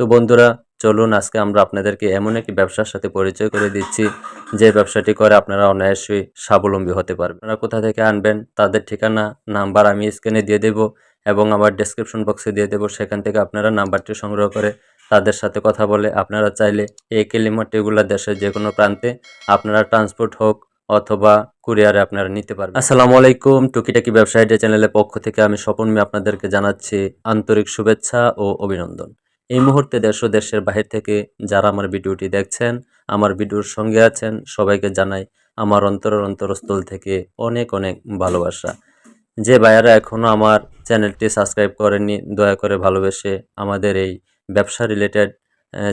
তো বন্ধুরা, চলুন আজকে আমরা আপনাদেরকে এমন একটি ব্যবসার সাথে পরিচয় করে দিচ্ছি, যে ব্যবসাটি করে আপনারা অনায়াসই স্বাবলম্বী হতে পারবেন। আপনারা কোথা থেকে আনবেন, তাদের ঠিকানা, নাম্বার আমি স্ক্রিনে দিয়ে দেব এবং আমার ডেসক্রিপশন বক্সে দিয়ে দেবো। সেখান থেকে আপনারা নাম্বারটি সংগ্রহ করে তাদের সাথে কথা বলে আপনারা চাইলে এই কেলিমাটিগুলো দেশের যে কোনো প্রান্তে আপনারা ট্রান্সপোর্ট হোক অথবা কুরিয়ারে আপনারা নিতে পারবেন। আসসালামু আলাইকুম, টুকিটাকি ব্যবসায়ী চ্যানেলের পক্ষ থেকে আমি স্বপন আপনাদেরকে জানাচ্ছি আন্তরিক শুভেচ্ছা ও অভিনন্দন। এই মুহূর্তে দেশ ও দেশের বাহির থেকে যারা আমার ভিডিওটি দেখছেন, আমার ভিডিওর সঙ্গে আছেন, সবাইকে জানাই আমার অন্তরের অন্তরস্থল থেকে অনেক অনেক ভালোবাসা। যে ভাইয়ারা এখনও আমার চ্যানেলটি সাবস্ক্রাইব করেননি, দয়া করে ভালোবেসে আমাদের এই ব্যবসা রিলেটেড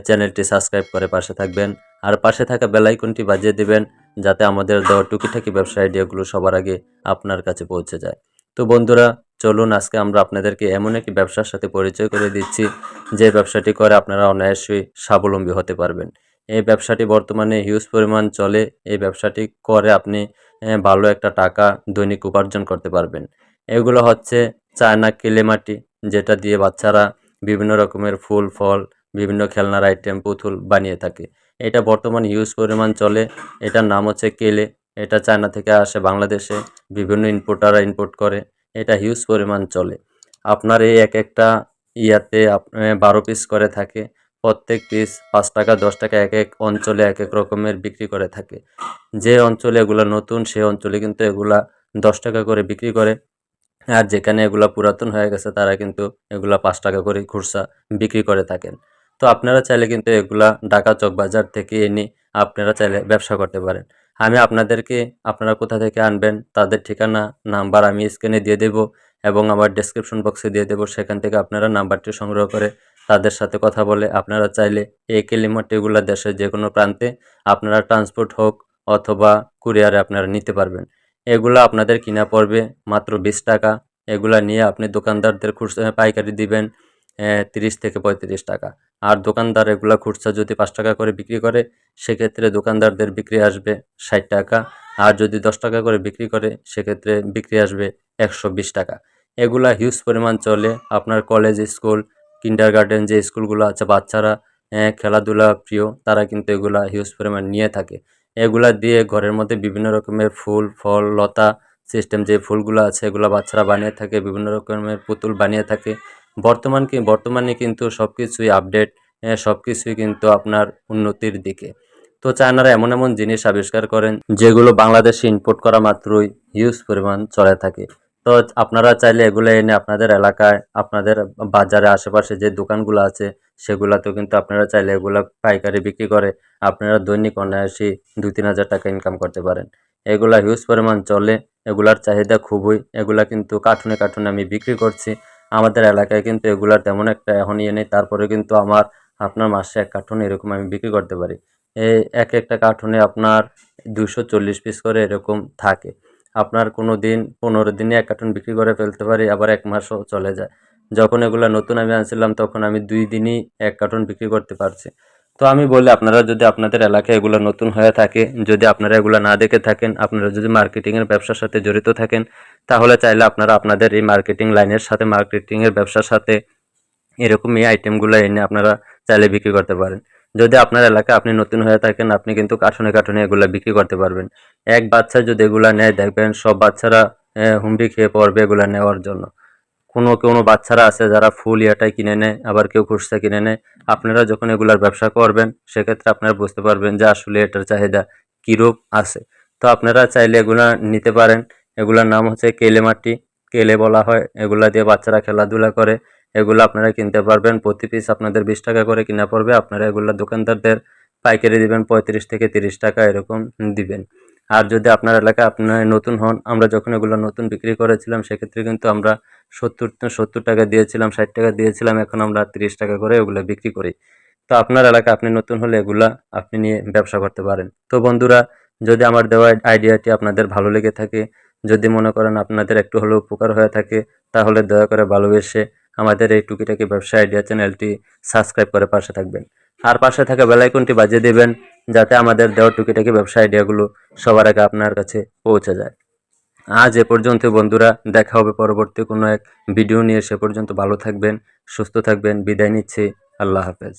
চ্যানেলটি সাবস্ক্রাইব করে পাশে থাকবেন আর পাশে থাকা বেলাইকনটি বাজিয়ে দিবেন যাতে আমাদের দেওয়া টুকিটাকি ব্যবসা আইডিয়াগুলো সবার আগে আপনার কাছে পৌঁছে যায়। তো বন্ধুরা চলুন আজকে আমরা আপনাদেরকে এমন একটি ব্যবসার সাথে পরিচয় করে দিচ্ছি, যে ব্যবসাটি করে আপনারা অনায়াসই স্বাবলম্বী হতে পারবেন। এই ব্যবসাটি বর্তমানে হিউজ পরিমাণ চলে। এই ব্যবসাটি করে আপনি ভালো একটা টাকা দৈনিক উপার্জন করতে পারবেন। এগুলো হচ্ছে চায়না কেলেমাটি যেটা দিয়ে বাচ্চারা বিভিন্ন রকমের ফুল, ফল, বিভিন্ন খেলনার আইটেম পুতুল বানিয়ে থাকে। এটা বর্তমান হিউজ পরিমাণ চলে। এটার নাম হচ্ছে কেলে। এটা চায়না থেকে আসে বাংলাদেশে। বিভিন্ন ইনপোর্টাররা ইনপোর্ট করে। এটা হিউজ পরিমাণ চলে। আপনার এই এক একটা ইয়াতে বারো পিস করে থাকে, প্রত্যেক পিস পাঁচ টাকা, দশ টাকা এক এক অঞ্চলে এক এক রকমের বিক্রি করে থাকে। যে অঞ্চলে এগুলা নতুন, সে অঞ্চলে কিন্তু এগুলা দশ টাকা করে বিক্রি করে। আর যেখানে এগুলা পুরাতন হয়ে গেছে, তারা কিন্তু এগুলা পাঁচ টাকা করে খুরসা বিক্রি করে থাকেন। তো আপনারা চাইলে কিন্তু এগুলা ঢাকা চক বাজার থেকে এনে আপনারা চাইলে ব্যবসা করতে পারেন। আমি আপনাদেরকে আপনারা কোথা থেকে আনবেন, তাদের ঠিকানা, নাম্বার আমি স্ক্রিনে দিয়ে দেব এবং আমার ডেসক্রিপশন বক্সে দিয়ে দেবো। সেখান থেকে আপনারা নাম্বারটি সংগ্রহ করে তাদের সাথে কথা বলে আপনারা চাইলে এই কেলিমাটিগুলো দেশের যে কোনো প্রান্তে আপনারা ট্রান্সপোর্ট হোক অথবা কুরিয়ারে আপনারা নিতে পারবেন। এগুলো আপনাদের কিনা পড়বে মাত্র বিশ টাকা। এগুলা নিয়ে আপনি দোকানদারদের খুচরা পাইকারি দিবেন তিরিশ থেকে পঁয়ত্রিশ টাকা। আর দোকানদার এগুলা খুচরা যদি পাঁচ টাকা করে বিক্রি করে, সেক্ষেত্রে দোকানদারদের বিক্রি আসবে ষাট টাকা। আর যদি দশ টাকা করে বিক্রি করে, সেক্ষেত্রে বিক্রি আসবে একশো বিশ টাকা। এগুলা হিউজ পরিমাণ চলে। আপনার কলেজ স্কুল কিন্ডার গার্ডেন যে স্কুলগুলো আছে, বাচ্চারা খেলাধুলা প্রিয়, তারা কিন্তু এগুলা হিউজ পরিমাণ নিয়ে থাকে। এগুলা দিয়ে ঘরের মধ্যে বিভিন্ন রকমের ফুল, ফল, লতা সিস্টেম যে ফুলগুলো আছে, এগুলো বাচ্চারা বানিয়ে থাকে, বিভিন্ন রকমের পুতুল বানিয়ে থাকে। বর্তমান কি বর্তমানে কিন্তু সব কিছুই আপডেট সব কিছুই কিন্তু আপনার উন্নতির দিকে। তো চায়নারা এমন এমন জিনিস আবিষ্কার করেন, যেগুলো বাংলাদেশে ইম্পোর্ট করা মাত্রই হিউজ পরিমাণ চলে থাকে। তো আপনারা চাইলে এগুলো এনে আপনাদের এলাকায়, আপনাদের বাজারে, আশেপাশে যে দোকানগুলো আছে, সেগুলাতেও কিন্তু আপনারা চাইলে এগুলো পাইকারি বিক্রি করে আপনারা দৈনিক অনায়াসই দুই তিন হাজার টাকা ইনকাম করতে পারেন। এগুলা হিউজ পরিমাণ চলে, এগুলার চাহিদা খুবই, এগুলা কিন্তু কার্টুনে কার্টুনে আমি বিক্রি করছি। আমাদের এলাকায় কিন্তু এগুলার তেমন একটা এখন ইয়ে নেই। তারপরে কিন্তু আমার, আপনার মাসে এক কার্টুন এরকম আমি বিক্রি করতে পারি। এই এক একটা কার্টুনে আপনার দুশো চল্লিশ পিস করে এরকম থাকে। আপনার কোনো দিন, পনেরো দিনে এক কার্টুন বিক্রি করে ফেলতে পারি, আবার এক মাসও চলে যায়। যখন এগুলো নতুন আমি আনছিলাম, তখন আমি দুই দিনই এক কার্টুন বিক্রি করতে পারছি। তো আমি বলি, আপনারা যদি আপনাদের এলাকায় এগুলো নতুন হয়ে থাকে, যদি আপনারা এগুলো না দেখে থাকেন, আপনারা যদি মার্কেটিংয়ের ব্যবসার সাথে জড়িত থাকেন, তাহলে চাইলে আপনারা আপনাদের এই মার্কেটিং লাইনের সাথে, মার্কেটিংয়ের ব্যবসার সাথে এরকম এই আইটেমগুলো এনে আপনারা চাইলে বিক্রি করতে পারেন। যদি আপনার এলাকায় আপনি নতুন হয়ে থাকেন, আপনি কিন্তু কার্টুনে কার্টুনে এগুলো বিক্রি করতে পারবেন। এক বাচ্চা যদি এগুলা নেয়, দেখবেন সব বাচ্চারা হুমড়ি খেয়ে পড়বে এগুলা নেওয়ার জন্য। কোনো কোনো বাচ্চারা আছে যারা ফুল ইয়াটাই কিনে নেয়, আবার কেউ খুচরা কিনে নেয়। আপনারা যখন এগুলার ব্যবসা করবেন, সেক্ষেত্রে আপনারা বুঝতে পারবেন যে আসলে এটার চাহিদা কীরূপ আছে। তো আপনারা চাইলে এগুলা নিতে পারেন। এগুলার নাম হচ্ছে কেলে মাটি। কেলে বলা হয়। এগুলা দিয়ে বাচ্চারা খেলাধুলা করে। এগুলো আপনারা কিনতে পারবেন। প্রতি পিস আপনাদের বিশ টাকা করে কিনা পড়বে। আপনারা এগুলো দোকানদারদের পাইকারি দিবেন, পঁয়ত্রিশ থেকে তিরিশ টাকা এরকম দিবেন। আর যদি আপনার এলাকায় আপনার নতুন হন, আমরা যখন এগুলো নতুন বিক্রি করেছিলাম, সেক্ষেত্রে কিন্তু আমরা সত্তর সত্তর টাকা দিয়েছিলাম, ষাট টাকা দিয়েছিলাম, এখন আমরা তিরিশ টাকা করে ওগুলো বিক্রি করি। তো আপনার এলাকায় আপনি নতুন হলে এগুলা আপনি নিয়ে ব্যবসা করতে পারেন। তো বন্ধুরা, যদি আমার দেওয়া আইডিয়াটি আপনাদের ভালো লেগে থাকে, যদি মনে করেন আপনাদের একটু হলেও উপকার হয়ে থাকে, তাহলে দয়া করে ভালোবেসে আমাদের এই টুকিটাকি ব্যবসা আইডিয়া চ্যানেলটি সাবস্ক্রাইব করে পাশে থাকবেন। আর পাশে থাকা বেলাইকনটি বাজিয়ে দেবেন, যাতে আমাদের দেওয়া টুকিটাকি ব্যবসা আইডিয়াগুলো সবার আগে আপনার কাছে পৌঁছে যায়। আজ এ পর্যন্ত বন্ধুরা, দেখা হবে পরবর্তী কোনো এক ভিডিও নিয়ে। সে পর্যন্ত ভালো থাকবেন, সুস্থ থাকবেন, বিদায় নিচ্ছি। আল্লাহ হাফেজ।